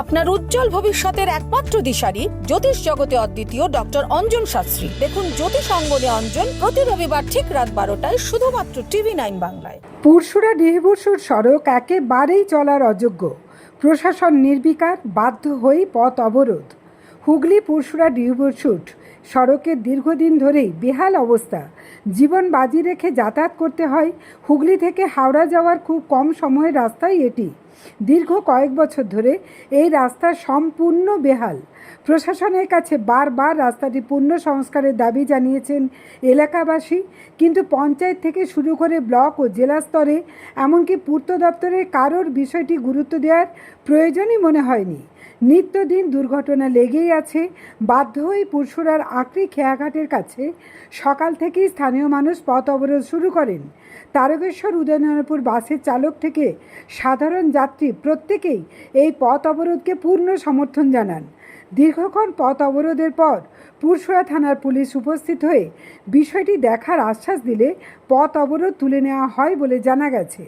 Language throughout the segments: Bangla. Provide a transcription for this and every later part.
আপনার উজ্জ্বল ভবিষ্যতের একমাত্র দিশারি জ্যোতিষ জগতে অদ্বিতীয় ডক্টর অঞ্জন শাস্ত্রী। দেখুন জ্যোতিষ অঙ্গনে অঞ্জন প্রতি রবিবার ঠিক রাত বারোটায় শুধুমাত্র টিভি নাইন বাংলায়। পুরসুরা ডিহিবুরসুর সড়ক একেবারেই চলার অযোগ্য। প্রশাসন নির্বিকার, বাধ্য হয়েই পথ অবরোধ। হুগলি পুরসুরা ডিহিবুরসুট সড়কের দীর্ঘদিন ধরেই বেহাল অবস্থা। জীবন বাজি রেখে যাতায়াত করতে হয়। হুগলি থেকে হাওড়া যাওয়ার খুব কম সময়ের রাস্তাই এটি। দীর্ঘ কয়েক বছর ধরে এই রাস্তা সম্পূর্ণ বেহাল। প্রশাসনের কাছে বারবার রাস্তাটি পূর্ণ সংস্কারের দাবি জানিয়েছেন এলাকাবাসী, কিন্তু পঞ্চায়েত থেকে শুরু করে ব্লক ও জেলা স্তরে, এমনকি পূর্ত দপ্তরের কারোর বিষয়টি গুরুত্ব দেওয়ার প্রয়োজনই মনে হয়নি। নিত্যদিন দুর্ঘটনা লেগেই আছে। বাধ্য হয়ে পুরসুরার আঁকড়ি খেয়াঘাটের কাছে সকাল থেকেই স্থানীয় মানুষ পথ অবরোধ শুরু করেন। তারকেশ্বর উদয়নারায়ণপুর বাসের চালক থেকে সাধারণ যাত্রী প্রত্যেকেই এই পথ অবরোধকে পূর্ণ সমর্থন জানান। দীর্ঘক্ষণ পথ অবরোধের পর পুরসুরা থানার পুলিশ উপস্থিত হয়ে বিষয়টি দেখার আশ্বাস দিলে পথ অবরোধ তুলে নেওয়া হয় বলে জানা গেছে।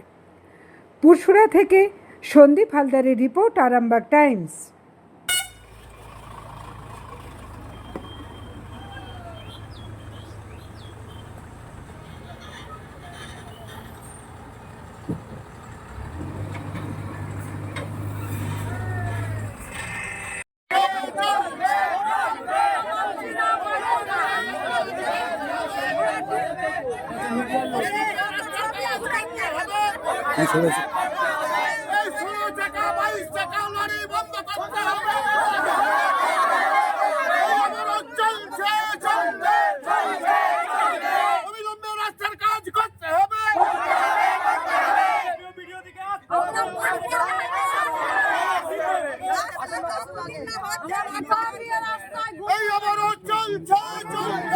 পুরসুরা থেকে সন্দীপ হালদারের রিপোর্ট আরামবাগ টাইমস। এই হবে চলছে চলছে।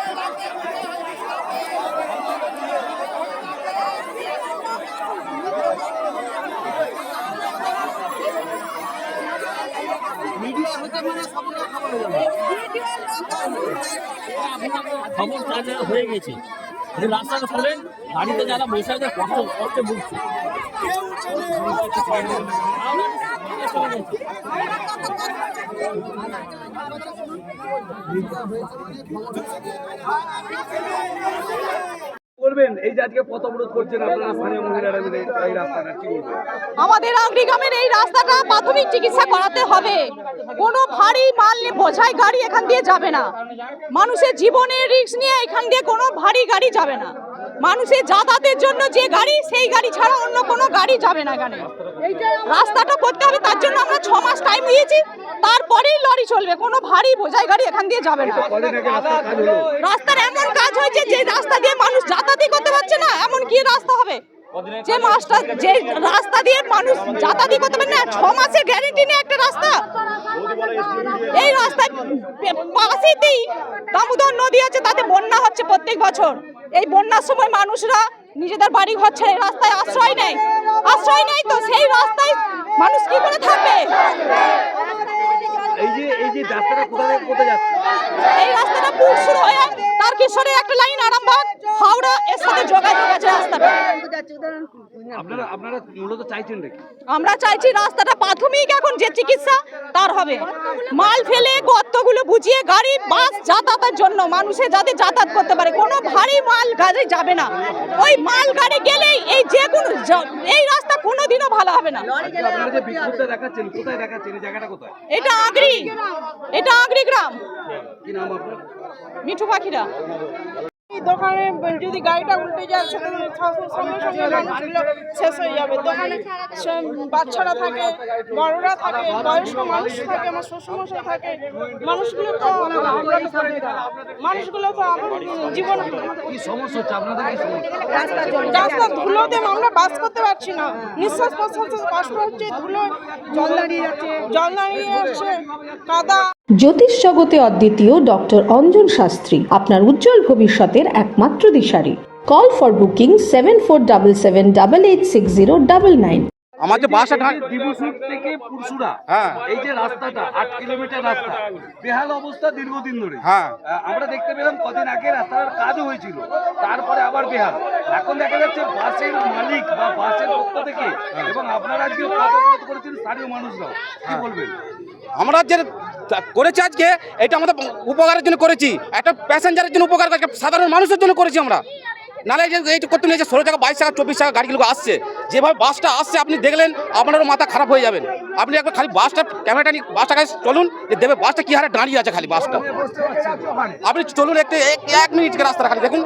খবর তাজা হয়ে গেছে। রাস্তাটা খোলেন গাড়িতে যারা বসে আছে কষ্ট কষ্ট ভুগছে করবেন এই যে আজকে পথ অবরোধ করছেন আপনারা স্থানীয় মহিলারা মিলে এই রাস্তাটা কি বলবেন আমাদের আংরি এই রাস্তাটা প্রাথমিক চিকিৎসা করাতে হবে। কোনো ভারী মাল বোঝাই গাড়ি এখান দিয়ে যাবে না। মানুষের জীবনের রিস্ক নিয়ে এখান দিয়ে কোনো ভারী গাড়ি যাবে না। মানুষের যাতায়াতের জন্য যে গাড়ি সেই গাড়ি ছাড়া অন্য কোনো গাড়ি যাবে না এখানে। রাস্তাটা করতে হবে তার জন্য আমরা ছ মাস টাইম দিয়েছি তারপরেই লরি চলবে কোনো ভারী বোঝাই গাড়ি এখান দিয়ে যাবে না। রাস্তার রাস্তার এমন কাজ হয়েছে যে রাস্তা দিয়ে মানুষ যাতায়াতই করতে পারছে না এমন কি রাস্তা হবে? যে মাসটা যে রাস্তা দিয়ে মানুষ যাতায়াতই করতে পারে না ছ মাসের গ্যারেন্টি নেই একটা রাস্তা। এই রাস্তায় পাশেতেই দামোদর নদী আছে তাতে বন্যা হচ্ছে প্রত্যেক বছর। এই বন্যার সময় মানুষরা নিজেদের বাড়ি ঘর ছেড়ে রাস্তায় আশ্রয় নেয়। আশ্রয় নেয় তো সেই রাস্তায় মানুষ কি করে থাকবে? এই যে এই যে রাস্তাটা কোথা থেকে কোথায় যাচ্ছে? এই রাস্তাটা পুরসুর হয়ে তারকেশ্বরের একটা লাইন আরামবাগ হাওড়া এর সাথে যোগাযোগ আছে রাস্তাটা আপনারা আপনারা মূলত চাইছেন নাকি আমরা চাইছি রাস্তাটা প্রাথমিক এখন যে চিকিৎসা তার হবে। মাল ফেলে গর্তগুলো বুঝিয়ে গাড়ি বাস যাতায়াতের জন্য মানুষের যাতে যাতায়াত করতে পারে। কোনো ভারী মাল গাড়ি যাবে না। ওই মাল গাড়ি গেলেই এই যে কোনো এই রাস্তা কোনোদিনও ভালো হবে না। আজকে আপনারা যে বিক্ষোভটা দেখাচ্ছেন কোথায় দেখাচ্ছেন? এই জায়গাটা কোথায়? এটা আগ্রি। এটা আগ্রি গ্রাম। কি নাম আপনার? মিঠু পাখিরা। এই দোকানে যদি গাড়িটা উল্টে যায় সঙ্গে সঙ্গে মানুষগুলো শেষ হয়ে যাবে। দোকানে সে- বাচ্চারা থাকে বড়রা থাকে বয়স্ক মানুষ থাকে আমার শ্বশুরমশাই থাকে মানুষগুলো তো মানুষগুলো তো আমার জীবন রাস্তা ধুলোতে আমরা বাস করতে পারছি না। নিঃশ্বাস প্রশ্বাসে কষ্ট হচ্ছে ধুলো জল দাঁড়িয়ে যাচ্ছে। জল দাঁড়িয়ে যাচ্ছে কাদা। জ্যোতিষ জগতে অদ্বিতীয় ডক্টর অঞ্জন শাস্ত্রী আপনার উজ্জ্বল ভবিষ্যতের একমাত্র দিশারি। Call for booking seven four double seven double eight six zero double nine আমার যে বাসটা দিবসুর থেকে পুরসুরা হ্যাঁ। এই যে রাস্তাটা আট কিলোমিটার রাস্তা বেহাল অবস্থা দীর্ঘদিন ধরে। হ্যাঁ। আমরা দেখতে পেলাম কদিন আগে রাস্তার কাজও হয়েছিল তারপরে আবার বেহাল। এখন দেখা যাচ্ছে বাসের মালিক বা বাসের পক্ষ থেকে এবং আপনারা আজকে করেছেন স্থানীয় মানুষরাও। কি বলবেন? আমরা যে করেছি আজকে, এটা আমাদের উপকারের জন্য করেছি। একটা প্যাসেঞ্জারের জন্য উপকার সাধারণ মানুষের জন্য করেছি আমরা। নাহলে যে এইটা করতে নিয়েছে, ষোলো টাকা, বাইশ টাকা, চব্বিশ টাকা গাড়িগুলো আসছে। যেভাবে বাসটা আসছে, আপনি দেখলেন, আপনারও মাথা খারাপ হয়ে যাবেন। আপনি একবার খালি বাসটা, ক্যামেরাটা নিয়ে বাসটা কাছে চলুন, যে দেবে বাসটা কী হারে দাঁড়িয়ে আছে খালি বাসটা। আপনি চলুন একটু, এক- মিনিট রাস্তা খালি দেখুন।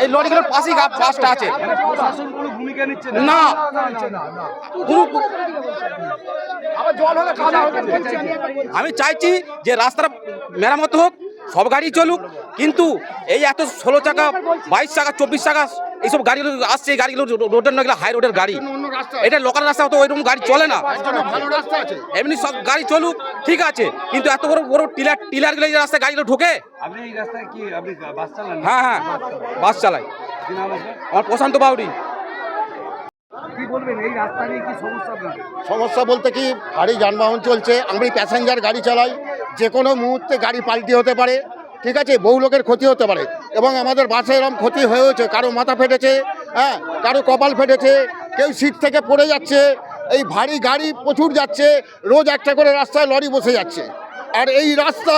এই লরিগুলোর পাশেই বাসটা আছে। না। আমি চাইছি যে রাস্তাটা মেরামত হোক সব গাড়ি চলুক কিন্তু এই এত ষোলো চাকা বাইশ চাকা চব্বিশ চাকা এইসব গাড়িগুলো আসছে এই গাড়িগুলো রো- রোডের নয় হাই রোডের গাড়ি। এটা লোকাল রাস্তা তো ওইরকম গাড়ি চলে না। এমনি সব গাড়ি চলুক ঠিক আছে কিন্তু এত বড় বড় টিলার টিলারগুলো এই রাস্তায় গাড়িগুলো ঢোকে? আপনি এই রাস্তায় কি আপনি বাস চালান? হ্যাঁ হ্যাঁ বাস চালাই? আমার প্রশান্ত বাউরি কি বলবেন এই রাস্তা নিয়ে কি সমস্যা আপনাদের সমস্যা বলতে কি ভারী যানবাহন চলছে আমি প্যাসেঞ্জার গাড়ি চালাই যে কোনো মুহূর্তে গাড়ি পাল্টি হতে পারে, ঠিক আছে? বহু লোকের ক্ষতি হতে পারে। এবং আমাদের বাসে এরকম ক্ষতি হয়েছে কারও মাথা ফেটেছে হ্যাঁ? কারও কপাল ফেটেছে, কেউ সিট থেকে পড়ে যাচ্ছে, এই ভারী গাড়ি প্রচুর যাচ্ছে, রোজ একটা করে রাস্তায় লরি বসে যাচ্ছে। আর এই রাস্তা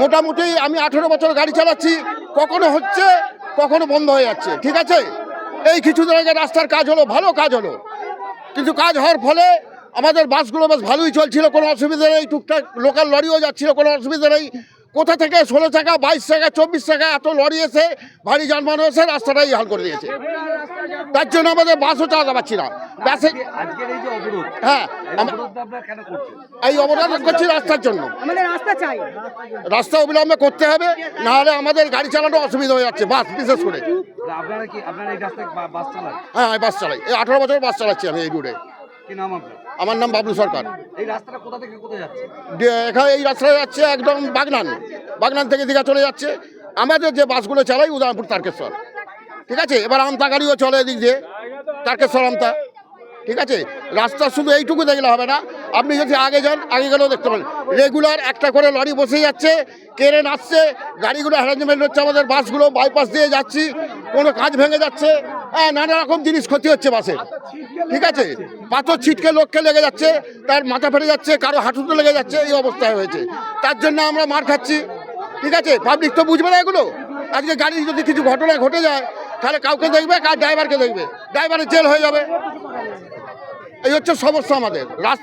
মোটামুটি আমি আঠেরো বছর গাড়ি চালাচ্ছি, কখনো হচ্ছে, কখনো বন্ধ হয়ে যাচ্ছে, ঠিক আছে? এই কিছুদিন আগে রাস্তার কাজ হলো, ভালো কাজ হলো। কিন্তু কাজ হওয়ার ফলে আমাদের বাসগুলো বেশ ভালোই চলছিল কোনো অসুবিধা নেই টুকটাক লোকাল লরিও যাচ্ছিল কোনো অসুবিধা নেই। কোথা থেকে ষোলো টাকা বাইশ টাকা চব্বিশ টাকা এত লরি এসে ভারী যানবাহন এসে রাস্তাটাই হাল করে দিয়েছে। তার জন্য আমাদের বাসও চালাতে পারছি না। বাসে আজকে- আজকের এই যে অবরোধ হ্যাঁ এই আম- অবরোধটা আপনারা কেন করছেন? এই অবদান করছি রাস্তার জন্য। রাস্তা অবিলম্বে করতে হবে নাহলে আমাদের গাড়ি চালানো অসুবিধা হয়ে যাচ্ছে বাস বিশেষ করে। না, আপনারা কি আপনারা এই রাস্তায় বা- বাস চালান? হ্যাঁ বাস চালাই। এই আঠারো বছর বাস চালাচ্ছি আমি এই রুটে কি নাম আপনার? আমার নাম বাবলু সরকার। এই রাস্তাটা কোথা থেকে কোথায় যাচ্ছে? এখানে এই রাস্তায় যাচ্ছে একদম বাগনান। বাগনান থেকে দীঘা চলে যাচ্ছে। আমাদের যে বাসগুলো চালাই উদয়পুর তারকেশ্বর। ঠিক আছে? এবার আমতা গাড়িও চলে এদিক দিয়ে। তারকেশ্বর আমতা। ঠিক আছে? রাস্তা শুধু এইটুকু দেখলে হবে না। আপনি যদি আগে যান আগে গেলেও দেখতে পারেন রেগুলার একটা করে লরি বসে যাচ্ছে কেরেন আসছে গাড়িগুলো অ্যারেঞ্জমেন্ট হচ্ছে আমাদের বাসগুলো বাইপাস দিয়ে যাচ্ছি কোনো কাজ ভেঙে যাচ্ছে। হ্যাঁ নানা রকম জিনিস ক্ষতি হচ্ছে বাসে। ঠিক আছে? পাথর ছিটকে লোককে লেগে যাচ্ছে, তার মাথা ফেটে যাচ্ছে, কারও হাঁটুতে লেগে যাচ্ছে, এই অবস্থায় হয়েছে। তার জন্য আমরা মার খাচ্ছি। ঠিক আছে? পাবলিক তো বুঝবে না এগুলো। আজকে গাড়ি যদি কিছু ঘটনা ঘটে যায়, তাহলে কাউকে দেখবে, কার ড্রাইভারকে দেখবে? ড্রাইভারের জেল হয়ে যাবে। এই হচ্ছে সমস্যা আমাদের। রাস্তা